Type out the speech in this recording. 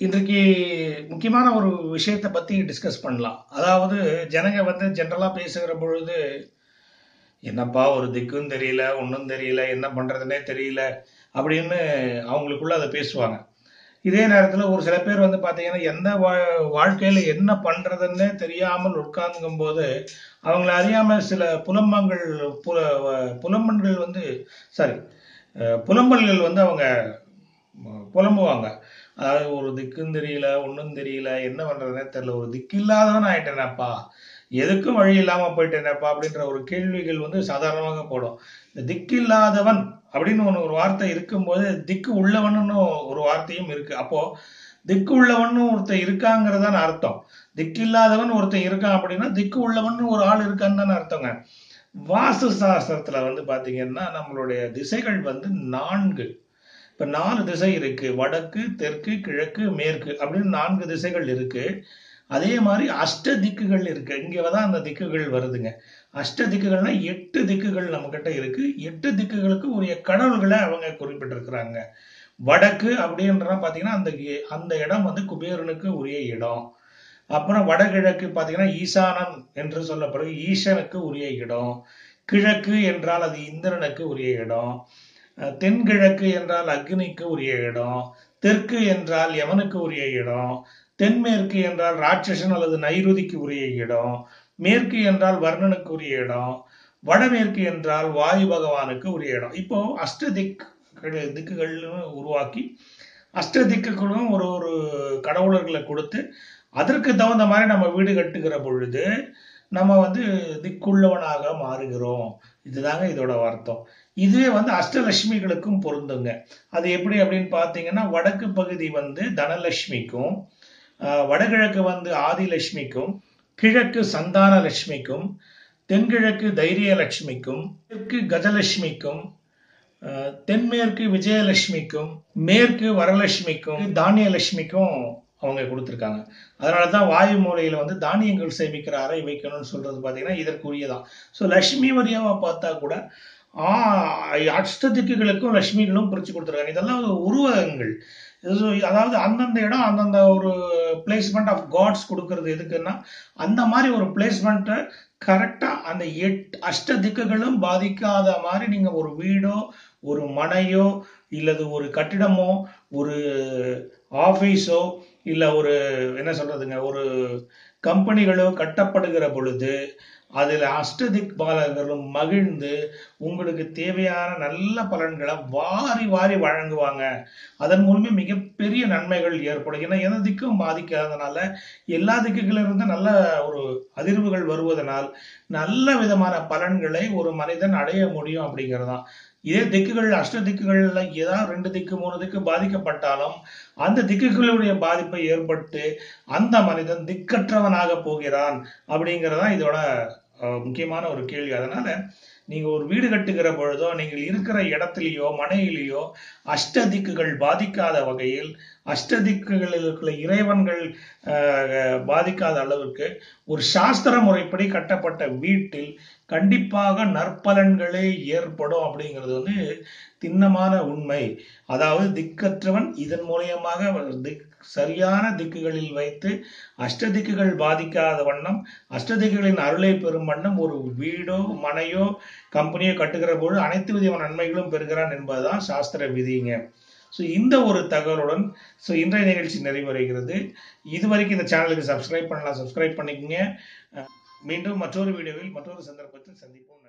இன்றைக்கு முக்கியமான ஒரு விஷயத்தை பற்றி டிஸ்கஸ் பண்ணலாம். அதாவது ஜனங்க வந்து ஜென்ரலாக பேசுகிற பொழுது என்னப்பா ஒரு திக்கும் தெரியல ஒன்றும் தெரியல என்ன பண்ணுறதுனே தெரியல அப்படின்னு அவங்களுக்குள்ள அதை பேசுவாங்க. இதே நேரத்தில் ஒரு சில பேர் வந்து பார்த்தீங்கன்னா எந்த வா வாழ்க்கையில் என்ன பண்ணுறதுன்னே தெரியாமல் உட்கார்ந்துக்கும் போது அவங்கள அறியாமல் சில புலம்பங்கள் புல புலம்பன்கள் வந்து சாரி புலம்பல்கள் வந்து அவங்க புலம்புவாங்க. அதாவது ஒரு திக்கும் தெரியல ஒன்றும் தெரியல என்ன பண்ணுறதுனே தெரில ஒரு திக்கு இல்லாதவன் ஆயிட்டேனப்பா. எதுக்கும் வழி இல்லாமல் போயிட்டேனப்பா அப்படின்ற ஒரு கேள்விகள் வந்து சாதாரணமாக போடும். இந்த திக்கு இல்லாதவன் அப்படின்னு ஒன்று ஒரு வார்த்தை இருக்கும்போது திக்கு உள்ளவன்னு ஒரு வார்த்தையும் இருக்குது அப்போது திக்கு உள்ளவன் ஒருத்தன் இருக்காங்கிறதான அர்த்தம். திக்கு இல்லாதவன் ஒருத்தன் இருக்கான் அப்படின்னா திக்கு உள்ளவன் ஒரு ஆள் இருக்கான்னு தானே அர்த்தங்க. வாஸ்து சாஸ்திரத்தில் வந்து பார்த்தீங்கன்னா நம்மளுடைய திசைகள் வந்து நான்கு. இப்ப நாலு திசை இருக்கு. வடக்கு தெற்கு கிழக்கு மேற்கு அப்படின்னு நான்கு திசைகள் இருக்கு. அதே மாதிரி அஷ்ட திக்குகள் இருக்கு. இங்கதான் அந்த திக்குகள் வருதுங்க. அஷ்ட திக்குகள்னா எட்டு திக்குகள் நம்ம கிட்ட இருக்கு. எட்டு திக்குகளுக்கு உரிய கடவுள்களை அவங்க குறிப்பிட்டிருக்கிறாங்க. வடக்கு அப்படின்றா பாத்தீங்கன்னா அந்த அந்த இடம் வந்து குபேரனுக்கு உரிய இடம். அப்புறம் வடகிழக்கு பாத்தீங்கன்னா ஈசானன் என்று சொல்லப்படுது ஈசனுக்கு உரிய இடம். கிழக்கு என்றால் அது இந்திரனுக்கு உரிய இடம். தென்கிழக்கு என்றால் அக்னிக்கு உரிய இடம் தெற்கு என்றால் யமனுக்கு உரிய இடம் தென்மேற்கு என்றால் ராட்சசன் அல்லது நைருதிக்கு உரிய இடம் மேற்கு என்றால் வர்ணனுக்கு உரிய இடம் வடமேற்கு என்றால் வாயு பகவானுக்கு உரிய இடம். இப்போ அஷ்டதிக் திக்குகள்னு உருவாக்கி அஷ்டதிக்குகளும் ஒரு ஒரு கடவுளர்களை கொடுத்து அதற்கு தகுந்த மாதிரி நம்ம வீடு கட்டுகிற பொழுது நம்ம வந்து திக்குள்ளவனாக மாறுகிறோம். இதுதாங்க இதோட அர்த்தம். இதுவே வந்து அஷ்டலட்சுமிகளுக்கும் பொருந்துங்க. அது எப்படி அப்படின்னு பார்த்தீங்கன்னா வடக்கு பகுதி வந்து தனலட்சுமிக்கும் வடகிழக்கு வந்து ஆதிலட்சுமிக்கும் கிழக்கு சந்தான லட்சுமிக்கும் தென்கிழக்கு தைரியலட்சுமிக்கும் தெற்கு கஜலட்சுமிக்கும் தென்மேற்கு விஜயலட்சுமிக்கும் மேற்கு வரலட்சுமிக்கும் தானியலட்சுமிக்கும் அவங்க கொடுத்துருக்காங்க. அதனால தான் வாயு மூலையில் வந்து தானியங்கள் சேமிக்கிற அறை வைக்கணும்னு சொல்கிறது பார்த்தீங்கன்னா இதற்குரியதான். ஸோ லக்ஷ்மி வரியாவாக பார்த்தா கூட அஷ்டதிக்குகளுக்கும் லக்ஷ்மிகளும் பிரித்து கொடுத்துருக்காங்க. இதெல்லாம் உருவகங்கள். அதாவது அந்தந்த இடம் அந்தந்த ஒரு பிளேஸ்மெண்ட் ஆஃப் காட்ஸ் கொடுக்கறது எதுக்குன்னா அந்த மாதிரி ஒரு பிளேஸ்மெண்ட்டை கரெக்டாக அந்த எட் அஷ்ட திக்குகளும் பாதிக்காத மாதிரி நீங்கள் ஒரு வீடோ ஒரு மனையோ இல்லது ஒரு கட்டிடமோ ஒரு ஆஃபீஸோ இல்லை ஒரு என்ன சொல்றதுங்க ஒரு கம்பெனிகளோ கட்டப்படுகிற பொழுது அதில் அஷ்டதிக் பாலகர்களும் மகிழ்ந்து உங்களுக்கு தேவையான நல்ல பலன்களை வாரி வாரி வழங்குவாங்க. அதன் மூலமே மிகப்பெரிய நன்மைகள் ஏற்படும். ஏன்னா எந்த திக்கும் பாதிக்காதனால எல்லா திக்குகளிலிருந்து நல்ல ஒரு அதிர்வுகள் வருவதனால் நல்ல விதமான பலன்களை ஒரு மனிதன் அடைய முடியும் அப்படிங்கிறதான். இதே திக்குகள் அஷ்ட திக்குகள்ல ஏதாவது ரெண்டு திக்கு மூணு திக்கு பாதிக்கப்பட்டாலும் அந்த திக்குகளுடைய பாதிப்பை ஏற்பட்டு அந்த மனிதன் திக்கற்றவனாக போகிறான் அப்படிங்கிறதான் இதோட முக்கியமான ஒரு கேள்வி. அதனால நீங்கள் ஒரு வீடு கட்டுகிற பொழுதோ நீங்கள் இருக்கிற இடத்துலையோ மனையிலேயோ அஷ்டதிக்குகள் பாதிக்காத வகையில் அஷ்டதிக்குகளில் இருக்கிற இறைவன்கள் பாதிக்காத அளவுக்கு ஒரு சாஸ்திர முறைப்படி கட்டப்பட்ட வீட்டில் கண்டிப்பாக நற்பலன்களே ஏற்படும் அப்படிங்கிறது வந்து திண்ணமான உண்மை. அதாவது திக்கற்றவன் இதன் மூலியமாக திக் சரியான திக்குகளில் வைத்து அஷ்டதிக்குகள் பாதிக்காத வண்ணம் அஷ்டதிக்குகளின் அருளை பெறும் வண்ணம் ஒரு வீடோ மனையோ கம்பெனியை கட்டுகிற பொழுது அனைத்து விதமான நன்மைகளும் பெறுகிறான் என்பதுதான் சாஸ்திர விதிங்க. ஸோ இந்த ஒரு தகவலுடன் ஸோ இன்றைய நிகழ்ச்சி நிறைவடைகிறது. இது வரைக்கும் இந்த சேனலுக்கு சப்ஸ்கிரைப் பண்ணலாம் சப்ஸ்கிரைப் பண்ணிக்கோங்க. மீண்டும் மற்றொரு வீடியோவில் மற்றொரு சந்தர்ப்பத்தில் சந்திப்போம்.